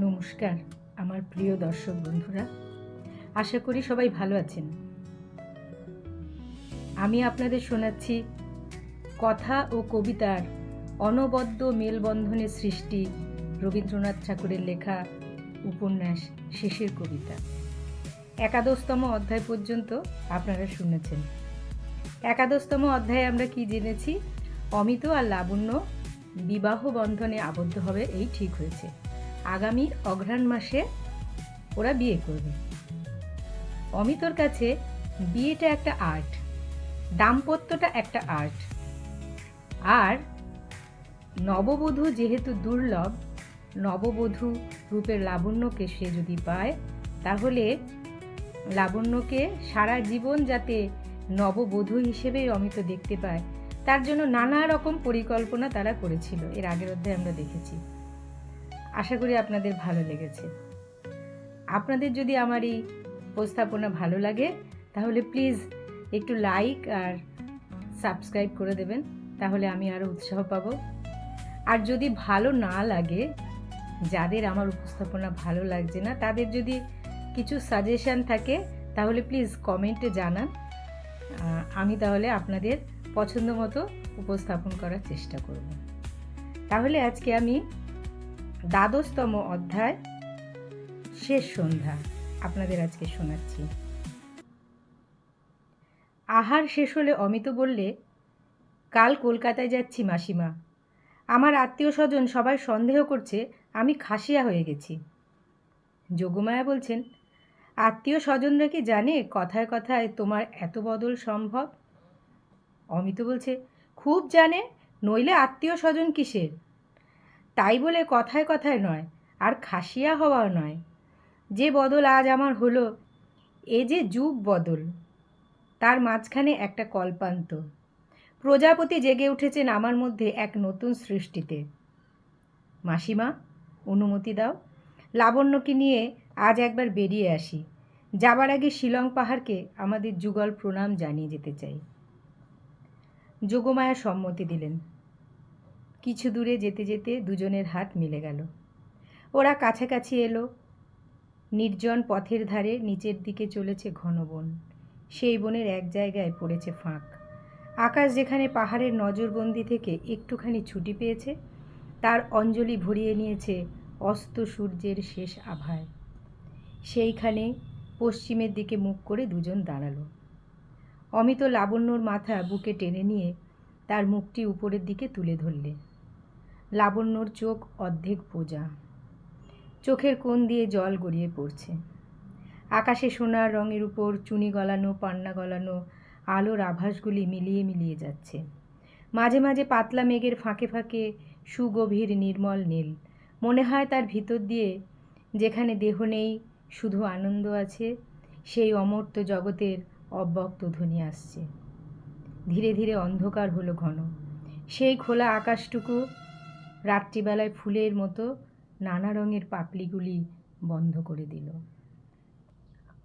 নমস্কার, আমার প্রিয় দর্শক বন্ধুরা। আশা করি সবাই ভালো আছেন। আমি আপনাদের শোনাচ্ছি কথা ও কবিতার অনবদ্য মেলবন্ধনের সৃষ্টি রবীন্দ্রনাথ ঠাকুরের লেখা উপন্যাস শেষের কবিতা। একাদশতম অধ্যায় পর্যন্ত আপনারা শুনেছেন। একাদশতম অধ্যায়ে আমরা কি জেনেছি? অমিত আর লাবণ্য বিবাহ বন্ধনে আবদ্ধ হবে, এই ঠিক হয়েছে। আগামী অঘ্রাণ মাসে ওরা বিয়ে করবে। অমিতর কাছে বিয়েটা একটা আর্ট, দাম্পত্যটা একটা আর্ট। আর নববধূ যেহেতু দুর্লভ, নববধূ রূপের লাবণ্যকে সে যদি পায়, তাহলে লাবণ্যকে সারা জীবন যাতে নববধূ হিসেবেই অমিত দেখতে পায়, তার জন্য নানা রকম পরিকল্পনা তারা করেছিল। এর আগের অধ্যায়ে আমরা দেখেছি। আশা করি আপনাদের ভালো লেগেছে। আপনাদের যদি আমার এই উপস্থাপনা ভালো লাগে, তাহলে প্লিজ একটু লাইক আর সাবস্ক্রাইব করে দেবেন, তাহলে আমি আরও উৎসাহ পাব। আর যদি ভালো না লাগে, যাদের আমার উপস্থাপনা ভালো লাগছে না, তাদের যদি কিছু সাজেশন থাকে, তাহলে প্লিজ কমেন্টে জানান। আমি তাহলে আপনাদের পছন্দ মতো উপস্থাপন করার চেষ্টা করব। তাহলে আজকে আমি দ্বাদশতম অধ্যায়, শেষ সন্ধ্যা। আপনাদের আজকে শোনাচ্ছি। আহার শেষ হলে অমিত বললে, কাল কলকাতায় যাচ্ছি মাসিমা। আমার আত্মীয় স্বজন সবাই সন্দেহ করছে আমি খাসিয়া হয়ে গেছি। যোগমায়া বলছেন আত্মীয় স্বজনরা কি জানে কথায় কথায় তোমার এত বদল সম্ভব? অমিত বলছে, খুব জানে, নইলে আত্মীয় স্বজন কিসের? তাই বলে কথায় কথায় নয়, আর খাসিয়া হওয়াও নয়। যে বদল আজ আমার হলো, এ যে যুগ বদল। তার মাঝখানে একটা কল্পান্ত। প্রজাপতি জেগে উঠেছেন আমার মধ্যে এক নতুন সৃষ্টিতে। মাসিমা, অনুমতি দাও। লাবণ্যকে নিয়ে আজ একবার বেরিয়ে আসি। যাবার আগে শিলং পাহাড়কে আমাদের যুগল প্রণাম জানিয়ে যেতে চাই। যোগমায়া সম্মতি দিলেন। কিছু দূরে যেতে যেতে দুজনের হাত মিলে গেল। ওরা কাছাকাছি এলো। নির্জন পথের ধারে নিচের দিকে চলেছে ঘন বন। সেই বনের এক জায়গায় পড়েছে ফাঁক। আকাশ যেখানে পাহাড়ের নজরবন্দি থেকে একটুখানি ছুটি পেয়েছে, তার অঞ্জলি ভরিয়ে নিয়েছে অস্ত সূর্যের শেষ আভায়। সেইখানে পশ্চিমের দিকে মুখ করে দুজন দাঁড়াল। অমিত লাবণ্যর মাথা বুকে টেনে নিয়ে তার মুখটি উপরের দিকে তুলে ধরলে। লাবণ্যর চোখ অর্ধেক বোজা চোখের কোণ দিয়ে জল গড়িয়ে পড়ছে। আকাশে সোনার রঙের উপর চুনি গলানো, পান্না গলানো, আলোর আভাসগুলি মিলিয়ে মিলিয়ে যাচ্ছে। মাঝে মাঝে পাতলা মেঘের ফাঁকে ফাঁকে সুগভীর নির্মল নীল। মনে হয় তার ভিতর দিয়ে যেখানে দেহ নেই, শুধু আনন্দ আছে, সেই অমর্ত জগতের অব্যক্ত ধ্বনি আসছে। ধীরে ধীরে অন্ধকার হলো ঘন। সেই খোলা আকাশটুকু রাত্রিবেলায় ফুলের মতো নানা রঙের পাপড়িগুলি বন্ধ করে দিল।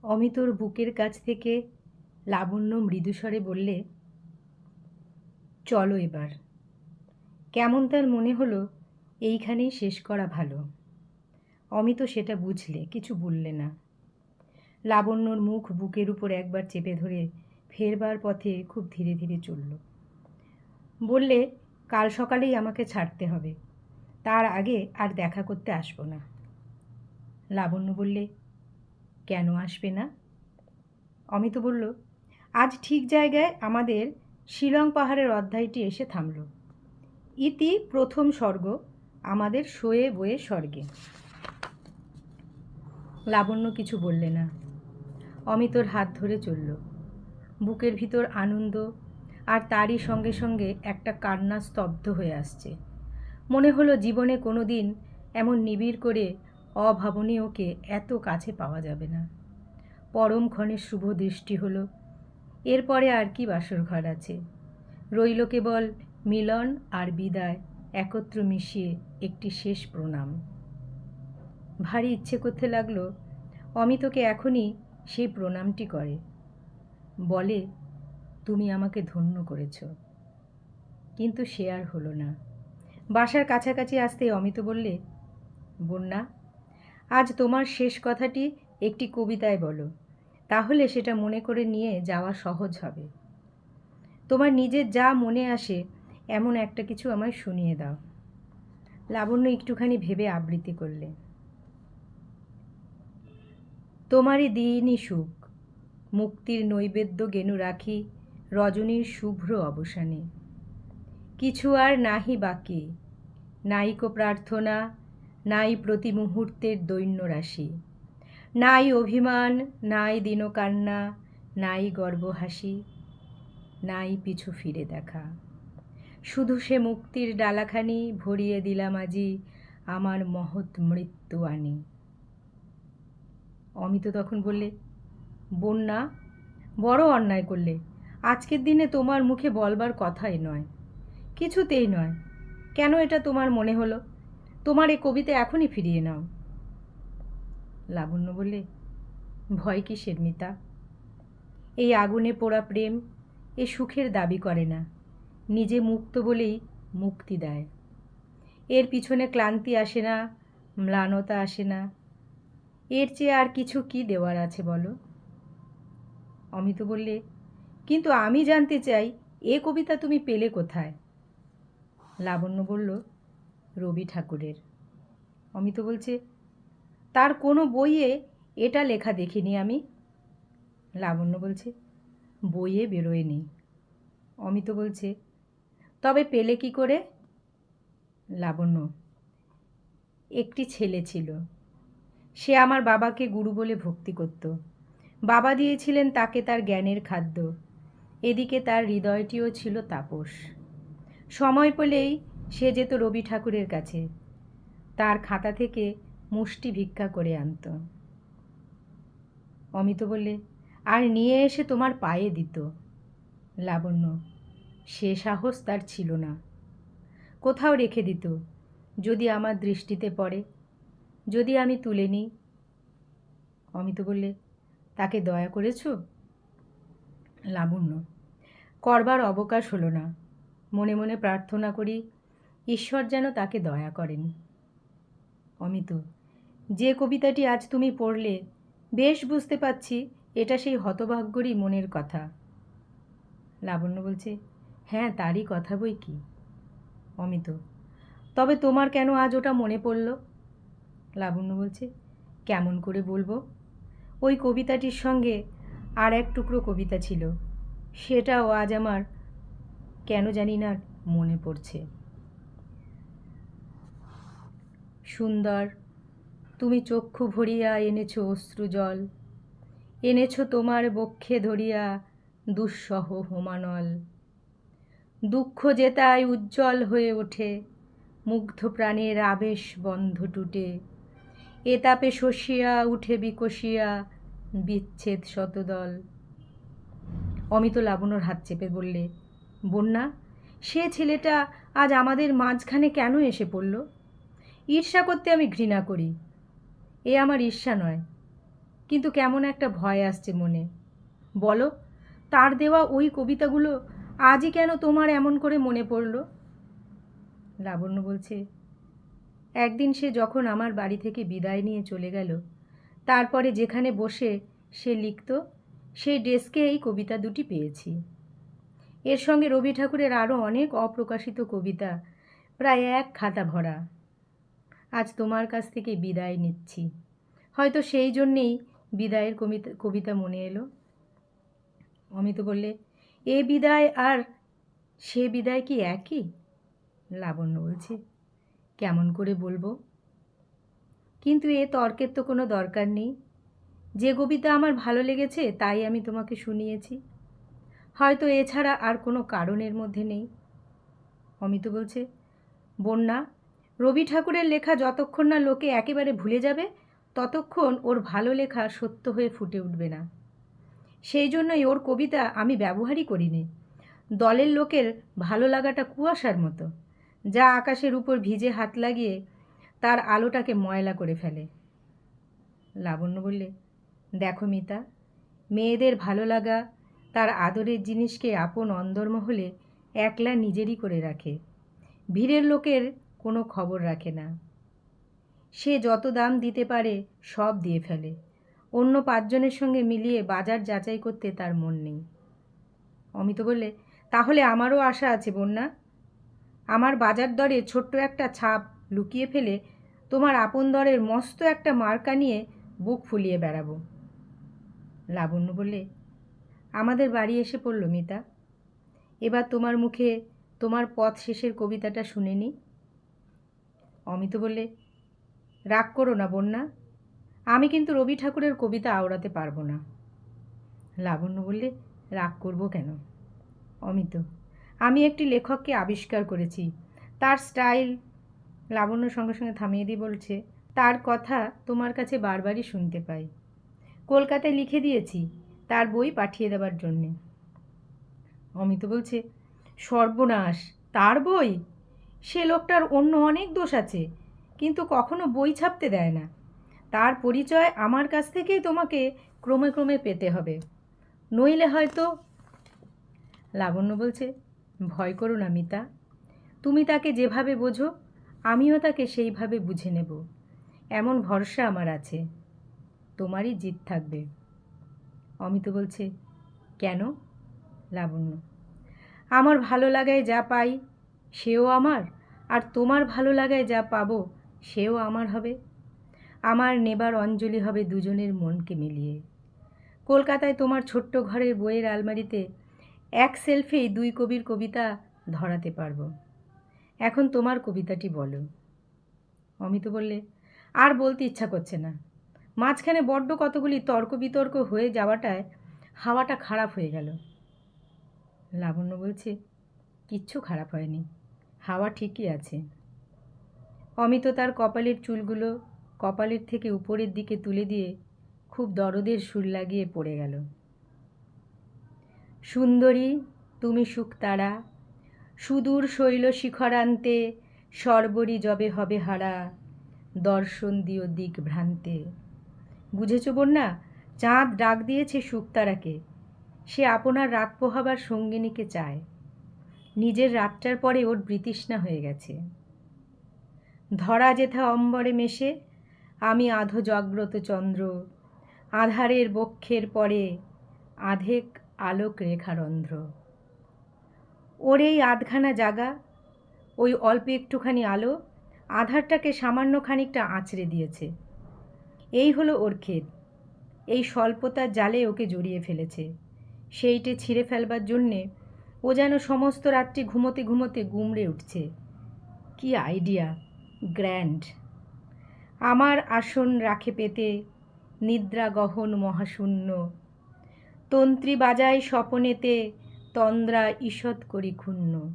অমিতর বুকের কাছ থেকে লাবণ্য মৃদুস্বরে বললে, চলো এবার। কেমন তার মনে হলো এইখানেই শেষ করা ভালো অমিত সেটা বুঝলে, কিছু বললে না। লাবণ্যর মুখ বুকের উপর একবার চেপে ধরে ফেরবার পথে খুব ধীরে ধীরে চলল। বললে কাল সকালেই আমাকে ছাড়তে হবে। তার আগে আর দেখা করতে আসব না। লাবণ্য বললে, কেন আসবে না? অমিত বলল, আজ ঠিক জায়গায় আমাদের শিলং পাহাড়ের অধ্যায়টি এসে থামল। ইতি প্রথম স্বর্গ, আমাদের শোয়ে বয়ে স্বর্গে। লাবণ্য কিছু বললে না। অমিতর হাত ধরে চলল। বুকের ভিতর আনন্দ আর তারই সঙ্গে সঙ্গে একটা কান্না স্তব্ধ হয়ে আসছে। মনে হলো জীবনে কোনো দিন এমন নিবিড় করে অভাবনীয়কে এত কাছে পাওয়া যাবে না। পরম ক্ষণের শুভ দৃষ্টি হলো। এরপরে আর কি বাসর ঘর আছে। রইল কেবল মিলন আর বিদায়, একত্র মিশিয়ে একটি শেষ প্রণাম। ভারী ইচ্ছে করতে লাগল অমিতকে এখনই সেই প্রণামটি করে। বলে তুমি আমাকে ধন্য করেছ। কিন্তু সে আর হলো না। বাসার কাছাকাছি আসতে অমিত বললে বন্যা আজ তোমার শেষ কথাটি একটি কবিতায় বলো। তাহলে সেটা মনে করে নিয়ে যাওয়া সহজ হবে। তোমার নিজের যা মনে আসে, এমন একটা কিছু আমায় শুনিয়ে দাও লাবণ্য একটুখানি ভেবে আবৃত্তি করলে, তোমারই দিনই সুখ, মুক্তির নৈবেদ্য গেনু রাখি রজনীর শুভ্র অবসানে। কিছু আর নাহি বাকি। নাইকো প্রার্থনা, নাই প্রতি মুহূর্তের দৈন্য রাশি। নাই অভিমান, নাই দিনকান্না, নাই গর্বহাসি নাই পিছু ফিরে দেখা। শুধু সে মুক্তির ডালাখানি ভরিয়ে দিলাম আজি আমার মহৎ মৃত্যু আনি। অমিত তখন বললে, বন্যা, বড় অন্যায় করলে। আজকের দিনে তোমার মুখে বলবার কথাই নয়, কিছুতেই নয়। কেন এটা তোমার মনে হলো? তোমার এ কবিতা এখনই ফিরিয়ে নাও। লাবণ্য বললে, ভয় কিসের মিতা? এই আগুনে পোড়া প্রেম এ সুখের দাবি করে না, নিজে মুক্ত বলেই মুক্তি দেয়। এর পিছনে ক্লান্তি আসে না, ম্লানতা আসে না। এর চেয়ে আর কিছু কি দেওয়ার আছে বলো? অমিত বললে কিন্তু আমি জানতে চাই, এ কবিতা তুমি পেলে কোথায়? লাবণ্য বলল, রবি ঠাকুরের। অমিত বলছে, তার কোনো বইয়ে এটা লেখা দেখিনি আমি। লাবণ্য বলছে, বইয়ে বেরোয়নি। অমিত বলছে, তবে পেলে কি করে? লাবণ্য, একটি ছেলে ছিল। সে আমার বাবাকে গুরু বলে ভক্তি করত। বাবা দিয়েছিলেন তাকে তার জ্ঞানের খাদ্য। এদিকে তার হৃদয়টিও ছিল তাপস। সময় পেলেই সে যেত রবি ঠাকুরের কাছে। তার খাতা থেকে মুষ্টি ভিক্ষা করে আনত। অমিত বললে, আর নিয়ে এসে তোমার পায়ে দিত। লাবণ্য, সে সাহস তার ছিল না। কোথাও রেখে দিত, যদি আমার দৃষ্টিতে পড়ে, যদি আমি তুলে নিই। অমিত বললে, তাকে দয়া করেছ? লাবণ্য করবার অবকাশ হলো না। মনে মনে প্রার্থনা করি, ঈশ্বর যেন তাকে দয়া করেন। অমিত, যে কবিতাটি আজ তুমি পড়লে, বেশ বুঝতে পাচ্ছি এটা সেই হতভাগ্যরই মনের কথা। লাবণ্য বলছে হ্যাঁ তারই কথা বই কি? অমিত, তবে তোমার কেন আজ ওটা মনে পড়ল? লাবণ্য বলছে, কেমন করে বলব? ওই কবিতাটির সঙ্গে আর এক টুকরো কবিতা ছিল। সেটাও আজ আমার কেন জানি না মনে পড়ছে। সুন্দর, তুমি চক্ষু ভরিয়া এনেছ অশ্রু জল, এনেছ তোমার বক্ষে ধরিয়া দুঃসহ হোমানল। দুঃখ জেতায় উজ্জ্বল হয়ে ওঠে, মুগ্ধ প্রাণের আবেশ বন্ধ টুটে। এতাপে শসিয়া উঠে বিকশিয়া বিচ্ছেদ শতদল। অমিত লাবণ্যর হাত চেপে বললে, বন্যা, সে ছেলেটা আজ আমাদের মাঝখানে কেন এসে পড়ল? ঈর্ষা করতে আমি ঘৃণা করি। এ আমার ঈর্ষা নয়। কিন্তু কেমন একটা ভয় আসছে মনে। বলো, তার দেওয়া ওই কবিতাগুলো আজই কেন তোমার এমন করে মনে পড়ল? লাবণ্য বলছে, একদিন সে যখন আমার বাড়ি থেকে বিদায় নিয়ে চলে গেল, তারপরে যেখানে বসে সে লিখত সেই ডেস্কে এই কবিতা দুটি পেয়েছি। এর সঙ্গে রবি ঠাকুরের আরও অনেক অপ্রকাশিত কবিতা, প্রায় এক খাতা ভরা। আজ তোমার কাছ থেকে বিদায় নিচ্ছি। হয়তো সেই জন্যেই বিদায়ের কবিতা কবিতা মনে এলো। অমিত বললে, এ বিদায় আর সে বিদায় কি একই? লাবণ্য বলছে, কেমন করে বলব? কিন্তু এ তর্কের তো কোনো দরকার নেই। যে কবিতা আমার ভালো লেগেছে, তাই আমি তোমাকে শুনিয়েছি। হয়তো এছাড়া আর কোনো কারণের মধ্যে নেই। অমিত বলছে, বন্যা, রবি ঠাকুরের লেখা যতক্ষণ না লোকে একেবারে ভুলে যাবে, ততক্ষণ ওর ভালো লেখা সত্য হয়ে ফুটে উঠবে না। সেই জন্যই ওর কবিতা আমি ব্যবহারই করিনি। দলের লোকের ভালো লাগাটা কুয়াশার মতো। যা আকাশের উপর ভিজে হাত লাগিয়ে তার আলোটাকে ময়লা করে ফেলে। লাবণ্য বললে দেখো মিতা, মেয়েদের ভালো লাগা, তার আদরের জিনিসকে আপন অন্দরমহলে একলা নিজেরই করে রাখে। ভিড়ের লোকের কোনো খবর রাখে না। সে যত দাম দিতে পারে সব দিয়ে ফেলে। অন্য পাঁচজনের সঙ্গে মিলিয়ে বাজার যাচাই করতে তার মন নেই। অমিত বললে, তাহলে আমারও আশা আছে বন্যা। আমার বাজার দরে ছোট্ট একটা ছাপ লুকিয়ে ফেলে তোমার আপন দরের মস্ত একটা মার্কা নিয়ে বুক ফুলিয়ে বেড়াবো। লাবণ্য বললে, আমাদের বাড়ি এসে পড়ল, মিতা। এবার তোমার মুখে তোমার পথ শেষের কবিতাটা শুনে নি। অমিত বললে, রাগ করো না, বন্যা। আমি কিন্তু রবি ঠাকুরের কবিতা আওড়াতে পারব না। লাবণ্য বললে, রাগ করব কেন? অমিত, আমি একটি লেখককে আবিষ্কার করেছি। তার স্টাইল, লাবণ্য সঙ্গে সঙ্গে থামিয়ে দিয়ে বলছে, তার কথা তোমার কাছে বারবারই শুনতে পাই। কলকাতায় লিখে দিয়েছি, তার বই পাঠিয়ে দেওয়ার জন্যে। অমিত বলছে, সর্বনাশ, তার বই? সে লোকটার অন্য অনেক দোষ আছে, কিন্তু কখনো বই ছাপতে দেয় না। তার পরিচয় আমার কাছ থেকেই তোমাকে ক্রমে ক্রমে পেতে হবে। নইলে হয়তো, লাবণ্য বলছে, ভয় করো না মিতা, তুমি তাকে যেভাবে বোঝো, আমিও তাকে সেইভাবে বুঝে নেব। এমন ভরসা আমার আছে। তোমারই জিত থাকবে। অমিত বলছে, কেন? লাবণ্য, আমার ভালো লাগায় যা পাই সেও আমার, আর তোমার ভালো লাগায় যা পাবো সেও আমার হবে। আমার নেবার অঞ্জলি হবে দুজনের মনকে মিলিয়ে। কলকাতায় তোমার ছোট্ট ঘরের বইয়ের আলমারিতে এক সেলফেই দুই কবির কবিতা ধরাতে পারব। এখন তোমার কবিতাটি বলো। অমিত বললে, আর বলতে ইচ্ছা করছে না। মাঝখানে বড্ড কতগুলি তর্ক বিতর্ক হয়ে যাওয়াটায় হাওয়াটা খারাপ হয়ে গেল। লাবণ্য বলছে, কিচ্ছু খারাপ হয়নি, হাওয়া ঠিকই আছে। অমিত তার কপালের চুলগুলো কপালের থেকে উপরের দিকে তুলে দিয়ে খুব দরদের সুর লাগিয়ে পড়ে গেল। সুন্দরী, তুমি সুখতারা, সুদূর শৈল শিখরান্তে সর্বরী জবে হবে হারা, দর্শন দিও দিক ভ্রান্তে। বুঝেছ বন্যা? চাঁদ ডাক দিয়েছে শুকতারাকে সে আপনার রাত পোহাবার সঙ্গিনীকে চায়। নিজের রাতটার পরে ওর বৃতৃষ্ণা হয়ে গেছে। ধরা যেথা অম্বরে মেশে, আমি আধো জাগ্রত চন্দ্র। আধারের বক্ষের পরে আধেক আলোক রেখারন্ধ্র। ওর এই আধখানা জাগা, ওই অল্প একটুখানি আলো, আধারটাকে সামান্য খানিকটা আঁচড়ে দিয়েছে। এই হলো ওর ক্ষেত। এই স্বল্পতার জালে ওকে জড়িয়ে ফেলেছে। সেইটে ছিঁড়ে ফেলবার জন্যে ও যেন সমস্ত রাত্রি ঘুমোতে ঘুমোতে গুমড়ে উঠছে। কি আইডিয়া! গ্র্যান্ড। আমার আসন রাখে পেতে নিদ্রা গহন মহাশূন্য। তন্ত্রী বাজায় স্বপনেতে তন্দ্রা ঈষৎ করি ক্ষুণ্ণ।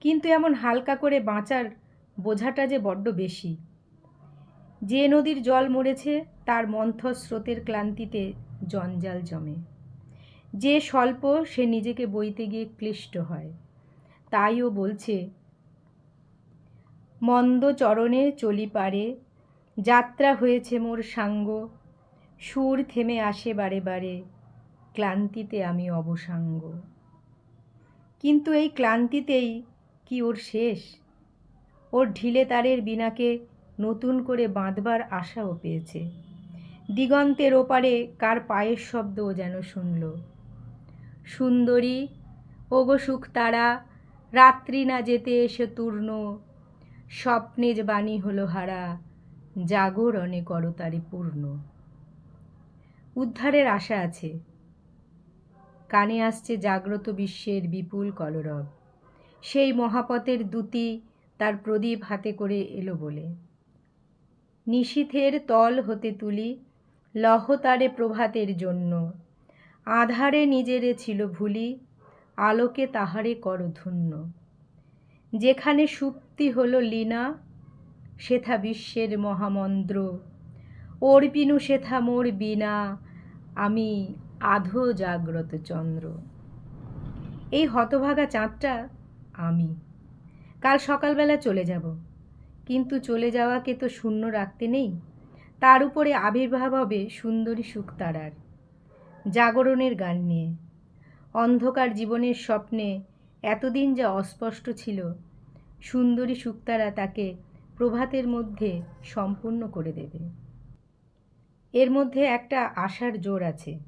কিন্তু এমন হালকা করে বাঁচার বোঝাটা যে বড্ড বেশি। যে নদীর জল মরেছে, তার মন্থর স্রোতের ক্লান্তিতে জঞ্জাল জমে। যে স্বল্প, সে নিজেকে বইতে গিয়ে ক্লিষ্ট হয়। তাইও বলছে, মন্দ চরণে চলি পারে, যাত্রা হয়েছে মোর সাঙ্গ, সুর থেমে আসে বারে বারে, ক্লান্তিতে আমি অবসাঙ্গ। কিন্তু এই ক্লান্তিতেই কি ওর শেষ? ওর ঢিলে তারের বিনাকে নতুন করে বাঁধবার আশাও পেয়েছে। দিগন্তের ওপারে কার পায়ের শব্দও যেন শুনল। সুন্দরী, ওগো তারা রাত্রি না যেতে এসে তূর্ণ স্বপ্নের বাণী হলো হারা জাগরণে করতারি পূর্ণ। উদ্ধারের আশা আছে। কানে আসছে জাগ্রত বিশ্বের বিপুল কলরব। সেই মহাপথের দ্যুতি তার প্রদীপ হাতে করে এলো বলে। নিশীথের তল হতে তুলি লহতারে প্রভাতের জন্য। আধারে নিজেরে ছিল ভুলি, আলোকে তাহারে করধন্য। যেখানে সুপ্তি হলো লীনা, সেথা বিশ্বের মহামন্দ্র অর্পিনু সেথা মোর বিনা আমি আধো জাগ্রত চন্দ্র। এই হতভাগা চাঁদটা আমি। কাল সকালবেলা চলে যাব। কিন্তু চলে যাওয়াকে তো শূন্য রাখতে নেই। তার উপরে আবির্ভাব হবে সুন্দরী শুকতারার জাগরণের গান নিয়ে। অন্ধকার জীবনের স্বপ্নে এতদিন যা অস্পষ্ট ছিল, সুন্দরী শুকতারা তাকে প্রভাতের মধ্যে সম্পূর্ণ করে দেবে। এর মধ্যে একটা আশার জোর আছে।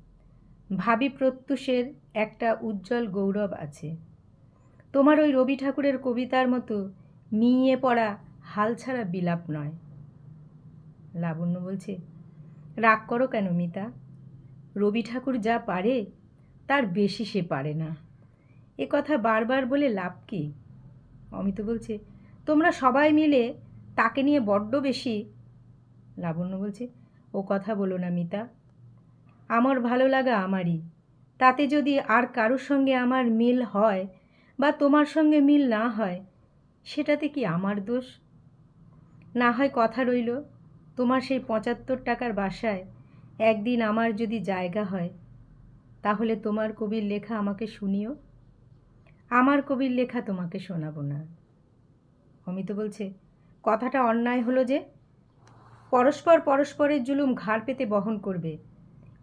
ভাবি প্রত্যুষের একটা উজ্জ্বল গৌরব আছে। তোমার ওই রবি ঠাকুরের কবিতার মতো মিইয়ে পড়া হালছাড়া বিলাপ নয়। লাবণ্য বলছে, রাগ করো কেন মিতা? রবি ঠাকুর যা পারে, তার বেশি সে পারে না। এ কথা বারবার বলে লাভ কি? অমিত বলছে, তোমরা সবাই মিলে তাকে নিয়ে বড্ড বেশি লাবণ্য বলছে, ও কথা বলো না মিতা। আমার ভালো লাগা আমারই। তাতে যদি আর কারোর সঙ্গে আমার মিল হয় বা তোমার সঙ্গে মিল না হয়, সেটাতে কি আমার দোষ? না হয় কথা রইল, তোমার সেই পঁচাত্তর টাকার বাসায় একদিন আমার যদি জায়গা হয়, তাহলে তোমার কবির লেখা আমাকে শুনিও। আমার কবির লেখা তোমাকে শোনাবো না। অমিত বলছে, কথাটা অন্যায় হলো যে, পরস্পর পরস্পরের জুলুম ঘাড় পেতে বহন করবে,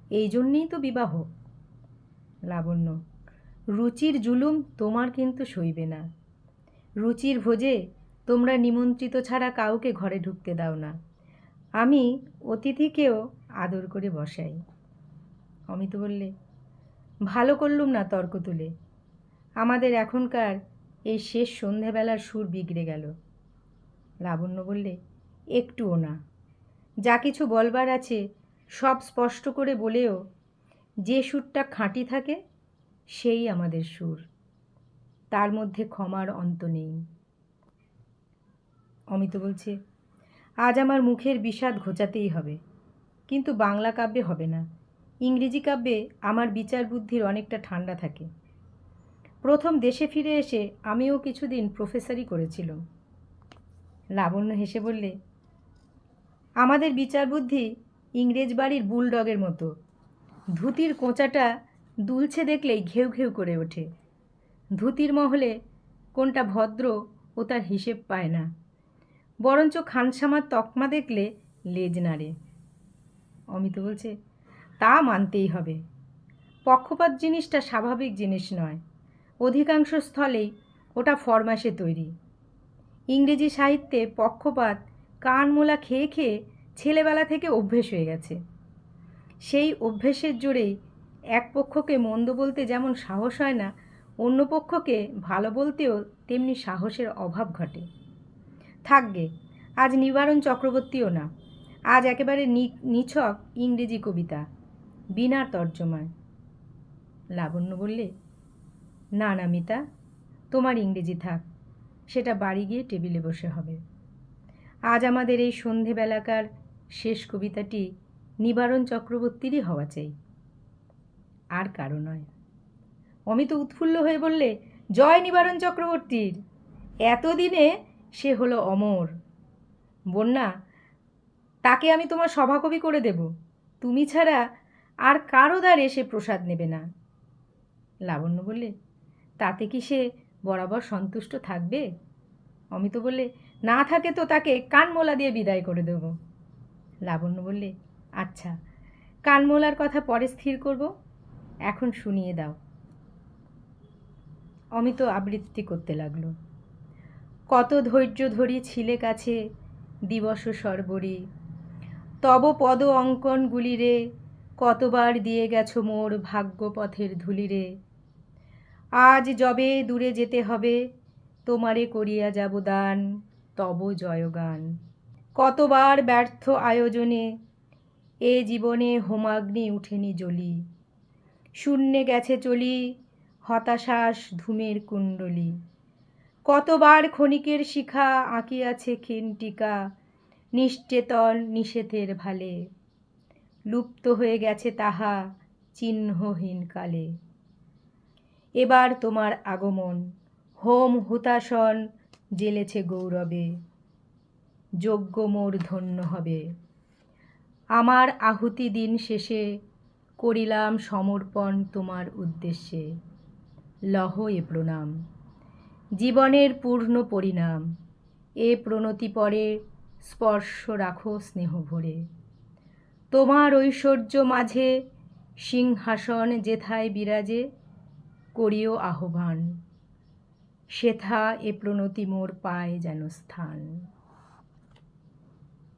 এই জন্যেই তো বিবাহ। লাবণ্য, রুচির জুলুম তোমার কিন্তু সইবে না। রুচির ভোজে তোমরা নিমন্ত্রিত ছাড়া কাউকে ঘরে ঢুকতে দাও না। আমি অতিথিকেও আদর করে বসাই। অমিত বললে, ভালো করলুম না তর্ক তুলে। আমাদের এখনকার এই শেষ সন্ধেবেলার সুর বিগড়ে গেল। লাবণ্য বললে, একটুও না। যা কিছু বলবার আছে সব স্পষ্ট করে বলেও যে সুরটা খাঁটি থাকে, সেই আমাদের সুর। তার মধ্যে ক্ষমার অন্ত নেই। অমিত বলছে, আজ আমার মুখের বিষাদ ঘোচাতেই হবে। কিন্তু বাংলা কাব্যে হবে না। ইংরেজি কাব্যে আমার বিচার বুদ্ধির অনেকটা ঠান্ডা থাকে। প্রথম দেশে ফিরে এসে আমিও কিছুদিন প্রফেসরই করেছিলাম। লাবণ্য হেসে বললে, আমাদের বিচার বুদ্ধি ইংরেজ বাড়ির বুলডগের মতো। ধুতির কোঁচাটা দুলছে দেখলেই ঘেউ ঘেউ করে ওঠে। ধুতির মহলে কোনটা ভদ্র ও তার হিসেব পায় না। বরঞ্চ খানসামার তকমা দেখলে লেজ নাড়ে। অমিত বলছে, তা মানতেই হবে। পক্ষপাত জিনিসটা স্বাভাবিক জিনিস নয়। অধিকাংশ স্থলেই ওটা ফরমাসে তৈরি। ইংরেজি সাহিত্যে পক্ষপাত কান মোলা খেয়ে খেয়ে ছেলেবেলা থেকে অভ্যেস হয়ে গেছে। সেই অভ্যেসের জোরেই এক পক্ষকে মন্দ বলতে যেমন সাহস হয় না, অন্য পক্ষকে ভালো বলতেও তেমনি সাহসের অভাব ঘটে। থাকবে। আজ নিবারণ চক্রবর্তীও না। আজ একেবারে নিছক ইংরেজি কবিতা। বিনা তর্জমায়। লাবণ্য বললে, না না মিতা, তোমার ইংরেজি থাক। সেটা বাড়ি গিয়ে টেবিলে বসে হবে। আজ আমাদের এই সন্ধেবেলাকার শেষ কবিতাটি নিবারণ চক্রবর্তীরই হওয়া চাই। আর কারও নয়। অমিত উৎফুল্ল হয়ে বললে, জয় নিবারণ চক্রবর্তীর। এতদিনে সে হলো অমর। বন্যা, তাকে আমি তোমার সভাকবি করে দেব। তুমি ছাড়া আর কারও দ্বারে সে প্রসাদ নেবে না। লাবণ্য বললে, তাতে কি সে বরাবর সন্তুষ্ট থাকবে? অমিত বললে, না থাকে তো তাকে কানমোলা দিয়ে বিদায় করে দেব। লাবণ্য বললে আচ্ছা কানমোলার কথা পরে স্থির করব। এখন শুনিয়ে দাও। অমিত আবৃত্তি করতে লাগল। কত ধৈর্য ধরি ছিলে কাছে দিবস সর্বরী। তব পদ অঙ্কনগুলিরে কতবার দিয়ে গেছ মোর ভাগ্যপথের ধুলিরে আজ যবে দূরে যেতে হবে, তোমারে করিয়া যাব দান, তব জয়গান। কতবার ব্যর্থ আয়োজনে, এ জীবনে হোমাগ্নি উঠেনি জ্বলি। শূন্যে গেছে চলি, হতাশাস ধূমের কুণ্ডলী। কতবার ক্ষণিকের শিখা আঁকিয়াছে খিনটিকা নিশ্চেতন নিষেধের ভালে। লুপ্ত হয়ে গেছে তাহা চিহ্নহীন কালে। এবার তোমার আগমন, হোম হুতাসন জেলেছে গৌরবে যজ্ঞ মোর ধন্য হবে। আমার আহুতি দিন শেষে করিলাম সমর্পণ তোমার উদ্দেশ্যে। লহ এ প্রণাম। জীবনের পূর্ণ পরিণাম। এ প্রণতি পরে স্পর্শ রাখো স্নেহ ভরে। তোমার ঐশ্বর্য মাঝে সিংহাসন যেথায় বিরাজে, করিও আহ্বান। সেথা এ প্রণতি মোর পায় যেন স্থান।